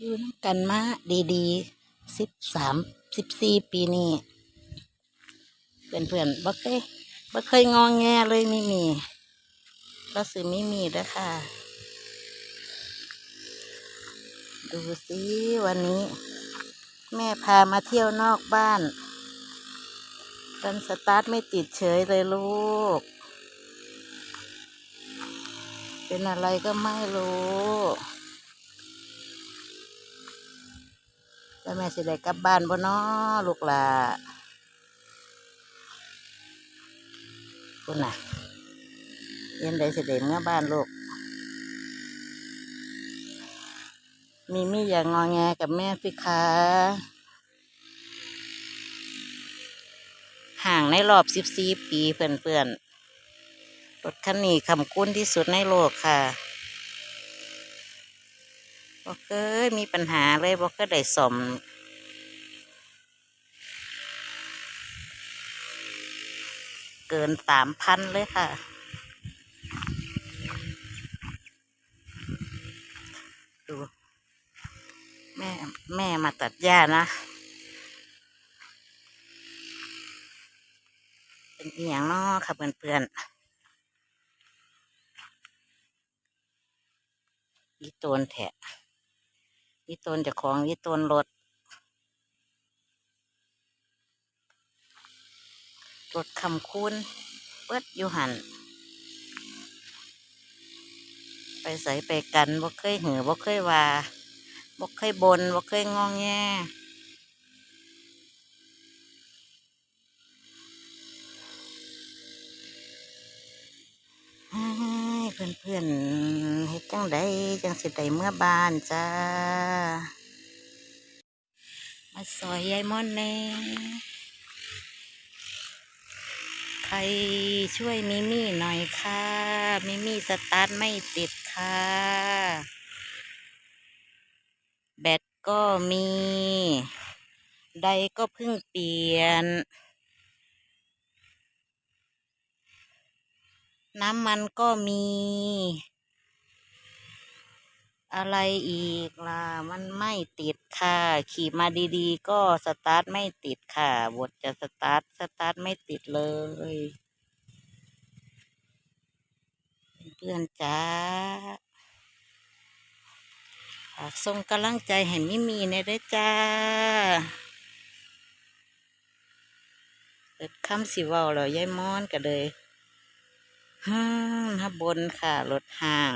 อยู่นำกันมาดีๆสิบสามสิบสี่ปีนี้เพื่อนเพื่อนๆบ่เคยบ่เคยงองแงเลยไม่มีก็ซื้อไม่มีด้อค่ะ ดูสิวันนี้ แม่พามาเที่ยวนอกบ้านดันสตาร์ทไม่ติดเฉยเลยลูก เป็นอะไรก็ไม่รู้ แล้วแม่สิได้กลับบ้านบ่น้อลูกหล่ะคุณน่ะเย็นได้สิได้เมื่อบ้านลูก มีมี่อย่างงอแงกับแม่สิคะห่างในรอบสิบสี่ปีเพื่อนๆรถคันนี้คำคุ้นที่สุดในโลกค่ะ บอเคยมีปัญหาเลยบอกเคยได้สมเกินสามพันเลยค่ะ ดู แม่ แม่มาตัดหญ้านะ เป็นอียงเนาะค่ะเพื่อนๆอีโตนแทะ อีโตนจะของอีโตนรถรถคำคูณเปิดอยู่หันไปใส่ไปกันบ่เคยหือบ่เคยว่าบ่เคยบนบ่เคยงองแง อนเพื่อนๆเฮ็ดจังใดจังสิได้เมื่อบ้านจ้า มาซอยยายม่อนแน่ใครช่วยมิมี่หน่อยค่ะมิมี่สตาร์ทไม่ติดค่ะ แบตก็มี ใดก็เพิ่งเปลี่ยน น้ำมันก็มี อะไรอีกล่ะ มันไม่ติดค่ะ ขี่มาดีๆ ก็สตาร์ทไม่ติดค่ะ บทจะสตาร์ท สตาร์ทไม่ติดเลย เพื่อนจ้าฝากส่งกำลังใจให้มิมีในอยด้อจ้าเกิดคำสิเว้าแล้วยายมอนก็เลย ห้าบนค่ะ รถห้าง